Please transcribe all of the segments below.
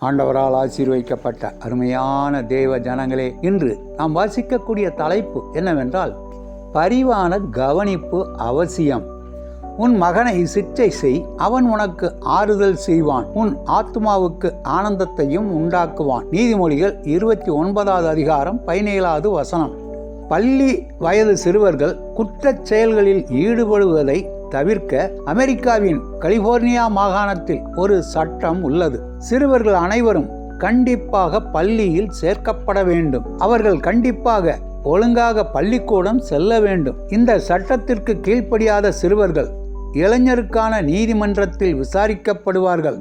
ஆண்டவரால் ஆசீர்வதிக்கப்பட்ட அருமையான தேவ ஜனங்களே இன்று நாம் வாசிக்கக்கூடிய தலைப்பு என்னவென்றால் பரிவான கவனிப்பு அவசியம். உன் மகனை சிற்றை செய் அவன் உனக்கு ஆறுதல் செய்வான் உன் ஆத்மாவுக்கு ஆனந்தத்தையும் உண்டாக்குவான். நீதிமொழிகள் இருபத்தி ஒன்பதாவது அதிகாரம் பதினேழாவது வசனம். பள்ளி வயது சிறுவர்கள் குற்றச் செயல்களில் ஈடுபடுவதை தவிர்க்க அமெரிக்காவின் கலிபோர்னியா மாகாணத்தில் ஒரு சட்டம் உள்ளது. சிறுவர்கள் அனைவரும் கண்டிப்பாக பள்ளியில் சேர்க்கப்பட வேண்டும். அவர்கள் கண்டிப்பாக ஒழுங்காக பள்ளிக்கூடம் செல்ல வேண்டும். இந்த சட்டத்திற்கு கீழ்ப்படியாத சிறுவர்கள் இளைஞருக்கான நீதிமன்றத்தில் விசாரிக்கப்படுவார்கள்.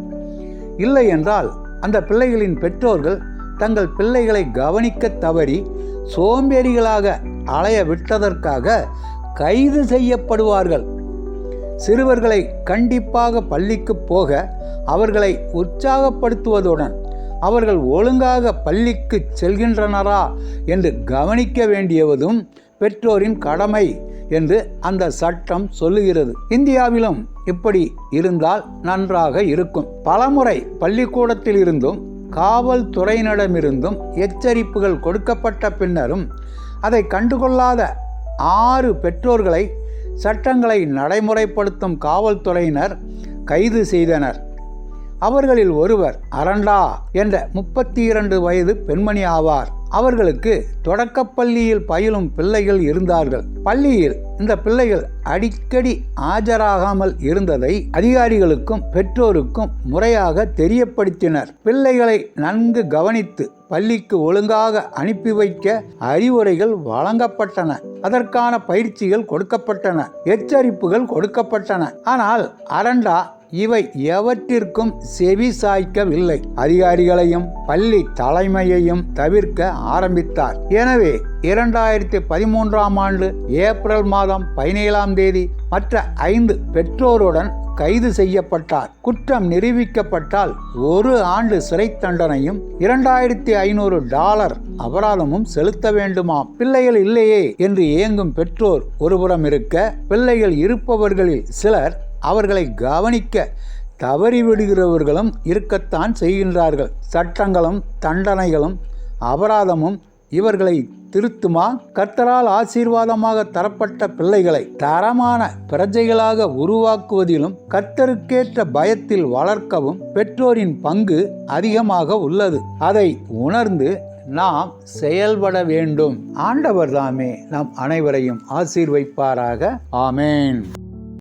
இல்லை என்றால் அந்த பிள்ளைகளின் பெற்றோர்கள் தங்கள் பிள்ளைகளை கவனிக்க தவறி சோம்பேறிகளாக அலைய விட்டதற்காக கைது செய்யப்படுவார்கள். சிறுவர்களை கண்டிப்பாக பள்ளிக்கு போக அவர்களை உற்சாகப்படுத்துவதுடன் அவர்கள் ஒழுங்காக பள்ளிக்கு செல்கின்றனரா என்று கவனிக்க வேண்டியவதும் பெற்றோரின் கடமை என்று அந்த சட்டம் சொல்லுகிறது. இந்தியாவிலும் இப்படி இருந்தால் நன்றாக இருக்கும். பலமுறை பள்ளிக்கூடத்தில் இருந்தும் காவல்துறையினரிடமிருந்தும் எச்சரிப்புகள் கொடுக்கப்பட்ட பின்னரும் அதை கண்டுகொள்ளாத ஆறு பெற்றோர்களை சட்டங்களை நடைமுறைப்படுத்தும் காவல்துறையினர் கைது செய்தனர். அவர்களில் ஒருவர் அரண்டா என்ற முப்பத்தி இரண்டு வயது பெண்மணி ஆவார். அவர்களுக்கு தொடக்கப்பள்ளியில் பயிலும் பிள்ளைகள் இருந்தார்கள். பள்ளியில் இந்த பிள்ளைகள் அடிக்கடி ஆஜராகாமல் இருந்ததை அதிகாரிகளுக்கும் பெற்றோருக்கும் முறையாக தெரியப்படுத்தினர். பிள்ளைகளை நன்கு கவனித்து பள்ளிக்கு ஒழுங்காக அனுப்பி வைக்க அறிவுரைகள் வழங்கப்பட்டன. அதற்கான பயிற்சிகள் கொடுக்கப்பட்டன எச்சரிப்புகள் கொடுக்கப்பட்டன. ஆனால் அரண்டா இவை எவற்றிற்கும் செவி சாய்க்கவில்லை. அதிகாரிகளையும் பள்ளி தலைமையையும் தவிர்க்க ஆரம்பித்தார். எனவே இரண்டாயிரத்தி பதிமூன்றாம் ஆண்டு ஏப்ரல் மாதம் பதினேழாம் தேதி மற்ற ஐந்து பெற்றோருடன் கைது செய்யப்பட்டார். குற்றம் நிரூபிக்கப்பட்டால் ஒரு ஆண்டு சிறை தண்டனையும் இரண்டாயிரத்தி ஐநூறு டாலர் அபராதமும் செலுத்த வேண்டுமாம். பிள்ளைகள் இல்லையே என்று ஏங்கும் பெற்றோர் ஒருபுறம் இருக்க பிள்ளைகள் இருப்பவர்களில் சிலர் அவர்களை கவனிக்க தவறிவிடுகிறவர்களும் இருக்கத்தான் செய்கின்றார்கள். சட்டங்களும் தண்டனைகளும் அபராதமும் இவர்களை திருத்துமா? கர்த்தரால் ஆசீர்வாதமாக தரப்பட்ட பிள்ளைகளை தரமான பிரஜைகளாக உருவாக்குவதிலும் கர்த்தருக்கேற்ற பயத்தில் வளர்க்கவும் பெற்றோரின் பங்கு அதிகமாக உள்ளது. அதை உணர்ந்து நாம் செயல்பட வேண்டும். ஆண்டவர் தாமே நம் அனைவரையும் ஆசீர்வைப்பாராக. ஆமேன்.